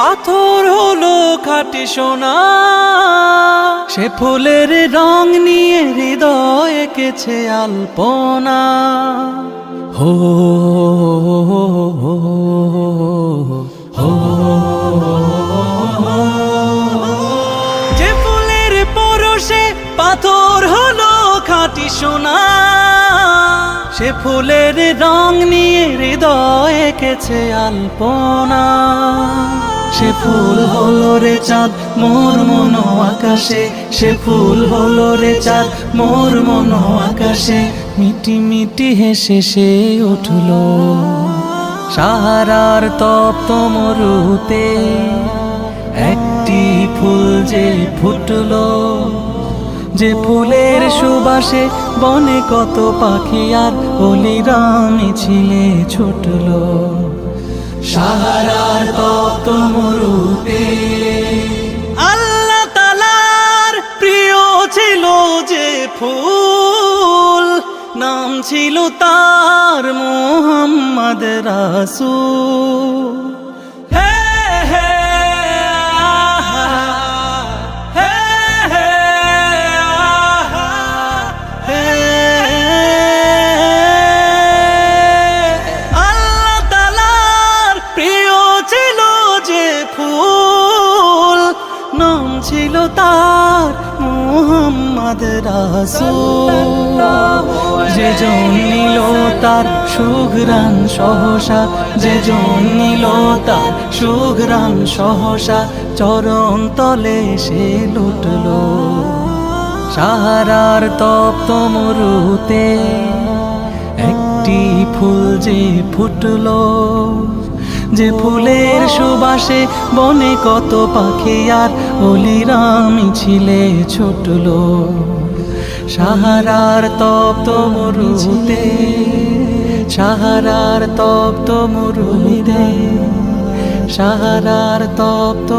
পাথর হলো খাটি সোনা। সে ফুলের রং নিয়ে হৃদয় এঁকেছে আলপনা। হো যে ফুলের পরশে পাথর হলো খাটি সোনা। সে ফুলের রং নিয়ে হৃদয় এঁকেছে আলপনা। সে ফুল হলো রে চাঁদ, মোর মন আকাশে। সে ফুল হলো রে চাঁদ, মোর মন আকাশে। মিটি মিটি হেসে সে উঠল। সাহারার তপ্ত মরুতে একটি ফুল যে ফুটলো, যে ফুলের সুবাসে বনে কত পাখি আর অলিরা মিছিলে ছুটলো। ফুল নাম ছিল তার মোহাম্মদ রাসূল। ছিল তার মোহাম্মদ যে নিল তার সুঘ্রাণ সহসা, যে নিল তার সুঘ্রাণ সহসা, চরণ তলে সে লুটলো। সাহারার তপ্ত মরুতে একটি ফুল যে ফুটলো। যে ফুলের সুবাসে বনে কত পাখি আর অলিরা ছিলে ছুটলো সাহারার তপ্ত মরুতে, সাহারার তপ্ত মরুতে, সাহারার তপ্ত